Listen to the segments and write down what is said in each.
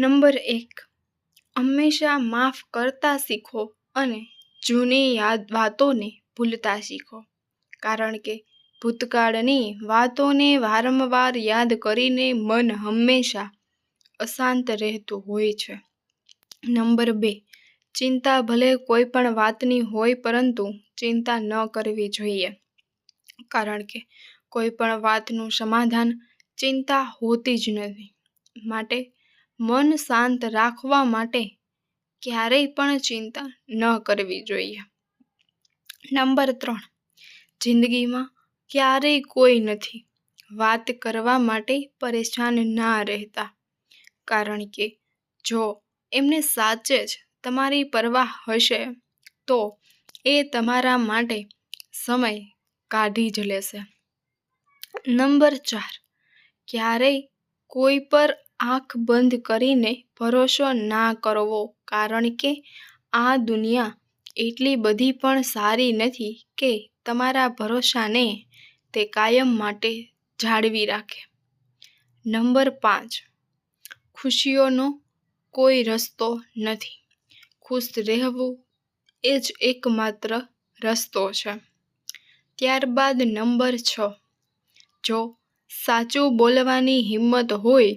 Number એક, હંમેશા માફ કરતા શીખો અને જૂની યાદ વાતોને ભૂલતા શીખો. કારણ કે ભૂતકાળની વાતોને વારંવાર યાદ કરીને મન હંમેશા અશાંત રહેતું હોય છે. નંબર બે, ચિંતા ભલે કોઈ પણ વાતની હોય પરંતુ ચિંતા ન કરવી જોઈએ. કારણ કે કોઈ પણ વાતનું સમાધાન ચિંતા હોતી જ નથી. માટે મન શાંત રાખવા માટે ક્યારેય પણ ચિંતા ન કરવી જોઈએ. નંબર ત્રણ. જિંદગીમાં ક્યારેય કોઈ નથી. વાત કરવા માટે પરેશાન ના રહેતા. કારણ કે જો એમને સાચે જ તમારી પરવાહ હશે, તો એ તમારા માટે સમય કાઢી જ લેશે. નંબર ચાર. ક્યારેય કોઈ પર આંખ બંધ કરીને ભરોસો ના કરવો. કારણ કે આ દુનિયા એટલી બધી પણ સારી નથી કે તમારા ભરોસાને તે કાયમ માટે જાળવી રાખે. નંબર પાંચ. ખુશીઓનો કોઈ રસ્તો નથી. ખુશ રહેવું એ જ એકમાત્ર રસ્તો છે. ત્યારબાદ નંબર છ. જો સાચું બોલવાની હિંમત હોય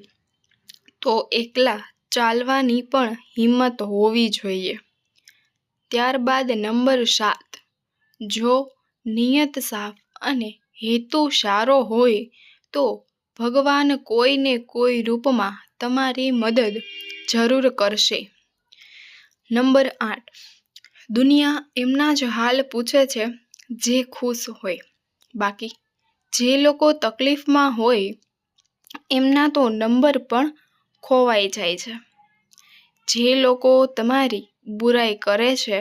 તો એકલા ચાલવાની પણ હિંમત હોવી જોઈએ. ત્યારબાદ નંબર સાત. જો નિયત સાફ અને હેતુ સારો હોય, તો ભગવાન કોઈને કોઈ રૂપમાં તમારી મદદ જરૂર કરશે. નંબર આઠ. દુનિયા એમના જ હાલ પૂછે છે જે ખુશ હોય. બાકી, જે લોકો તકલીફમાં હોય, એમના તો નંબર પણ ખોવાઈ જાય છે. જે લોકો તમારી બુરાઈ કરે છે,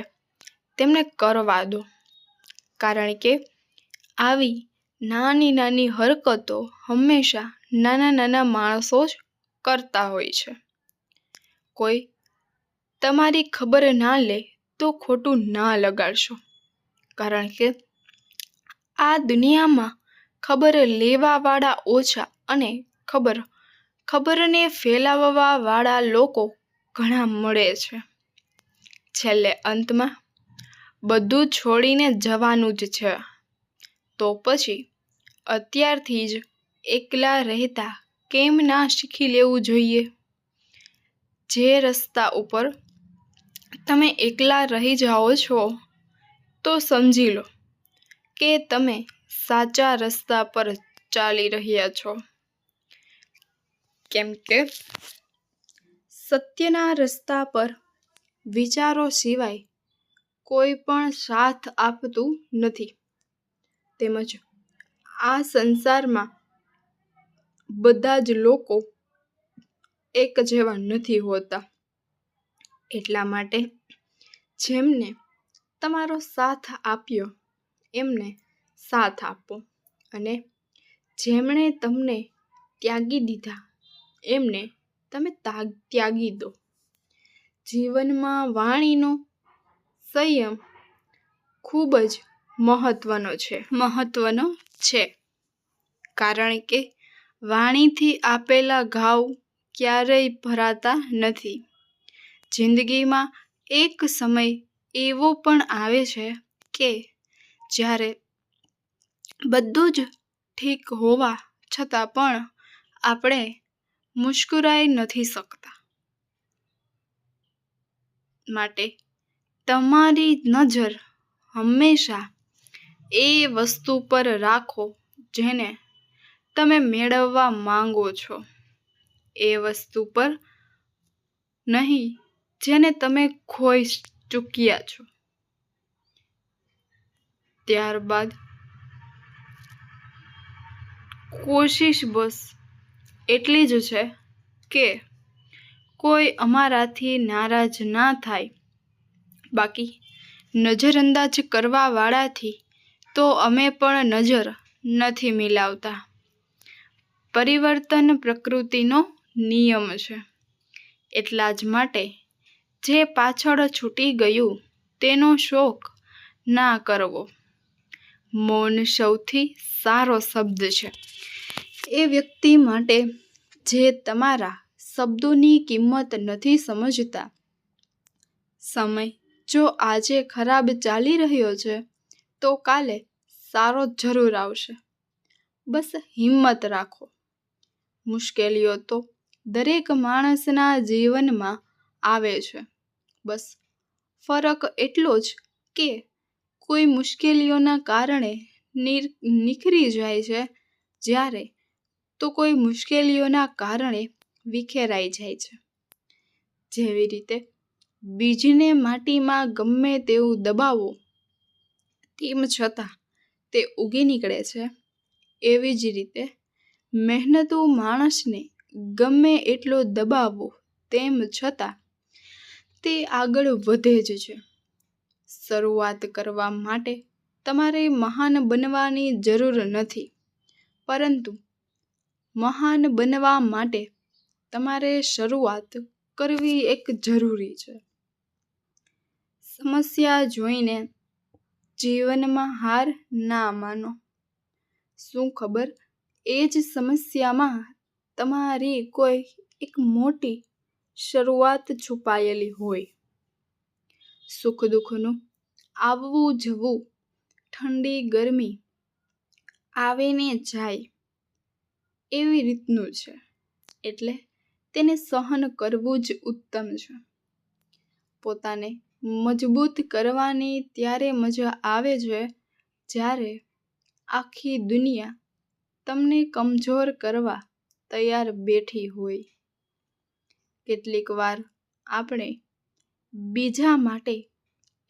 તેમને કરવા દો. કારણ કે આવી નાની નાની હરકતો હંમેશા નાના નાના માણસો જ કરતા હોય છે. કોઈ તમારી ખબર ના લે તો ખોટું ના લગાડશો. કારણ કે આ દુનિયામાં ખબર લેવાવાળા ઓછા અને ખબર ખબરને ફેલાવવાવાળા લોકો ઘણા મળે છે. છેલ્લે અંતમાં, બધું છોડીને જવાનું જ છે. તો પછી, અત્યારથી જ એકલા રહેતા કેમ ના શીખી લેવું જોઈએ? જે રસ્તા ઉપર તમે એકલા રહી જાઓ છો, તો સમજી લો કે તમે સાચા રસ્તા પર ચાલી રહ્યા છો. કેમ કે સત્યના રસ્તા પર વિચારો સિવાય કોઈ પણ સાથ આપતું નથી. તેમજ આ સંસારમાં બધા જ લોકો એક જેવા નથી હોતા. એટલા માટે જેમને તમારો સાથ આપ્યો, એમને સાથ આપો અને જેમણે તમને ત્યાગી દીધા એમને તમે ત્યાગી દો. જીવનમાં વાણીનો સંયમ ખૂબ જ મહત્વનો છે મહત્વનો છે. કારણ કે વાણીથી આપેલા ઘાવ ક્યારેય ભરાતા નથી. જિંદગીમાં એક સમય એવો પણ આવે છે કે જ્યારે બધું જ ઠીક હોવા છતાં પણ આપણે મુસ્કુરાઈ નથી શકતા. માટે તમારી નજર હંમેશા એ વસ્તુ પર રાખો જેને તમે મેળવવા માંગો છો. એ વસ્તુ પર નહીં, જેને તમે ખોઈ ચૂક્યા છો. ત્યારબાદ કોશિશ બસ એટલી જ છે કે કોઈ અમારાથી નારાજ ના થાય. બાકી નજરઅંદાજ કરવાવાળાથી તો અમે પણ નજર નથી મિલાવતા. પરિવર્તન પ્રકૃતિનો નિયમ છે. એટલા જ માટે જે પાછળ છૂટી ગયું તેનો શોક ના કરવો. મૌન સૌથી સારો શબ્દ છે. એ વ્યક્તિ માટે જે તમારા શબ્દોની કિંમત નથી સમજતા. સમય, જો આજે ખરાબ ચાલી રહ્યો છે, તો કાલે સારો જરૂર આવશે. બસ હિંમત રાખો. મુશ્કેલીઓ તો દરેક માણસના જીવનમાં આવે છે. બસ ફરક એટલો જ કે કોઈ મુશ્કેલીઓના કારણે નિખરી જાય છે, જ્યારે તો કોઈ મુશ્કેલીઓના કારણે વિખેરાઈ જાય છે. જેવી રીતે બીજને માટીમાં ગમે તેવું દબાવો, તેમ છતાં તે ઉગી નીકળે છે. એવી જ રીતે મહેનતુ માણસને ગમે એટલો દબાવો, તેમ છતાં તે આગળ વધે જ છે. શરૂઆત કરવા માટે તમારે મહાન બનવાની જરૂર નથી, પરંતુ મહાન બનવા માટે તમારે શરૂઆત કરવી એક જરૂરી છે. સમસ્યા જોઈને જીવનમાં હાર ના માનો. શું ખબર? એ જ સમસ્યામાં તમારી કોઈ એક મોટી શરૂઆત છુપાયેલી હોય. સુખ દુઃખનું આવવું જવું ઠંડી ગરમી આવે ને જાય. એવી રીતનું છે. એટલે તેને સહન કરવું જ ઉત્તમ છે. પોતાને મજબૂત કરવાની ત્યારે મજા આવે છે જ્યારે આખી દુનિયા તમને કમજોર કરવા તૈયાર બેઠી હોય. કેટલીક વાર આપણે બીજા માટે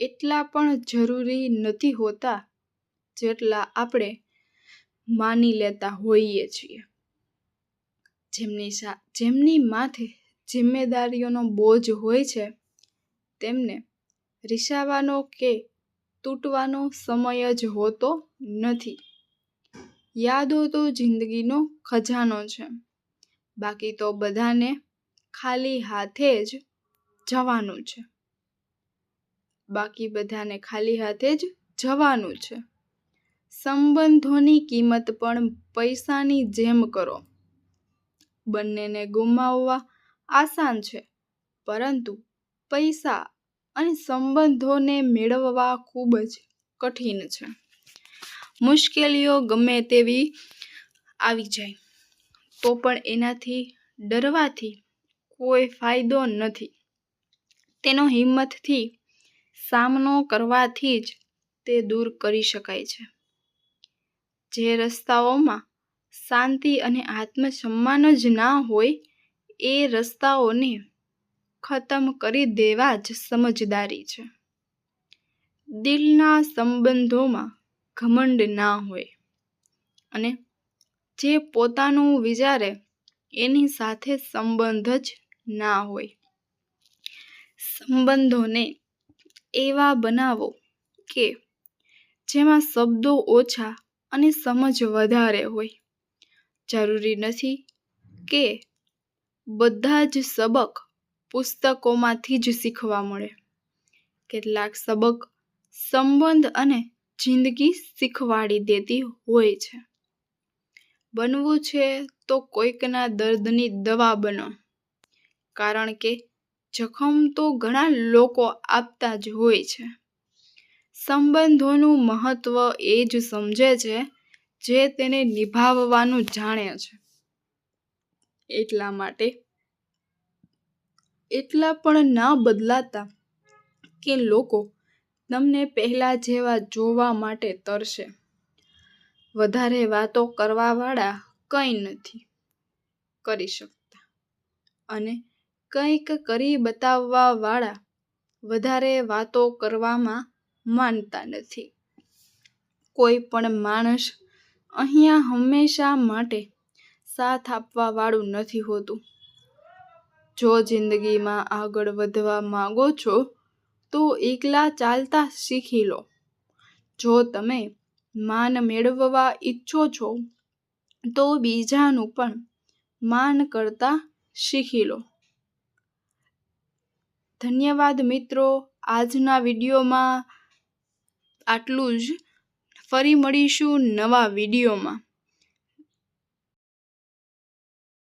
એટલા પણ જરૂરી નથી હોતા જેટલા આપણે માની લેતા હોઈએ છીએ. જેમની જેમની માથે જિમ્મેદારીઓનો બોજ હોય છે, તેમને રિસાવાનો કે તૂટવાનો સમય જ હોતો નથી. યાદો તો જિંદગીનો ખજાનો છે. બાકી તો બધાને ખાલી હાથે જ જવાનું છે. બાકી બધાને ખાલી હાથે જ જવાનું છે. સંબંધોની કિંમત પણ પૈસાની જેમ કરો. બંનેને ગુમાવવા આસાન છે. પરંતુ પૈસા અને સંબંધોને મેળવવા ખૂબ જ કઠિન છે. મુશ્કેલીઓ ગમે તેવી આવી જાય, તો પણ એનાથી ડરવાથી કોઈ ફાયદો નથી. તેનો હિંમતથી સામનો કરવાથી જ તે દૂર કરી શકાય છે. જે રસ્તાઓમાં શાંતિ અને આત્મસન્માન જ ના હોય એ રસ્તાઓને ખતમ કરી દેવા જ સમજદારી છે. દિલના સંબંધોમાં ઘમંડ ના હોય અને જે પોતાનું વિચારે એની સાથે સંબંધ જ ના હોય. સંબંધોને એવા બનાવો કે જેમાં શબ્દો ઓછા અને સમજ વધારે હોય. જરૂરી નથી કે બધા જ સબક પુસ્તકોમાંથી જ શીખવા મળે. કેટલાક સબક સંબંધ અને જિંદગી શીખવાડી દેતી હોય છે. બનવું છે તો કોઈકના દર્દની દવા બનો. કારણ કે જખમ તો ઘણા લોકો આપતા જ હોય છે. સંબંધોનું મહત્વ એ જ સમજે છે જે તેને નિભાવવાનું જાણે છે. એટલા માટે એટલા પણ ના બદલાતા કે લોકો તમને પહેલા જેવા જોવા માટે તરશે. વધારે વાતો કરવાવાળા કંઈ નથી કરી શકતા. અને કંઈક કરી બતાવવાવાળા વધારે વાતો કરવામાં માનતા નથી. કોઈ પણ માણસ અહીંયા હંમેશા માટે સાથ આપવાવાળું નથી હોતું. જો જિંદગીમાં આગળ વધવા માગો છો, તો એકલા ચાલતા શીખી લો. જો તમે માન મેળવવા ઈચ્છો છો, તો બીજાનું પણ માન કરતા શીખી લો. ધન્યવાદ મિત્રો, આજના વિડીયોમાં આટલું જ. ફરી મળીશું નવા વિડીયોમાં.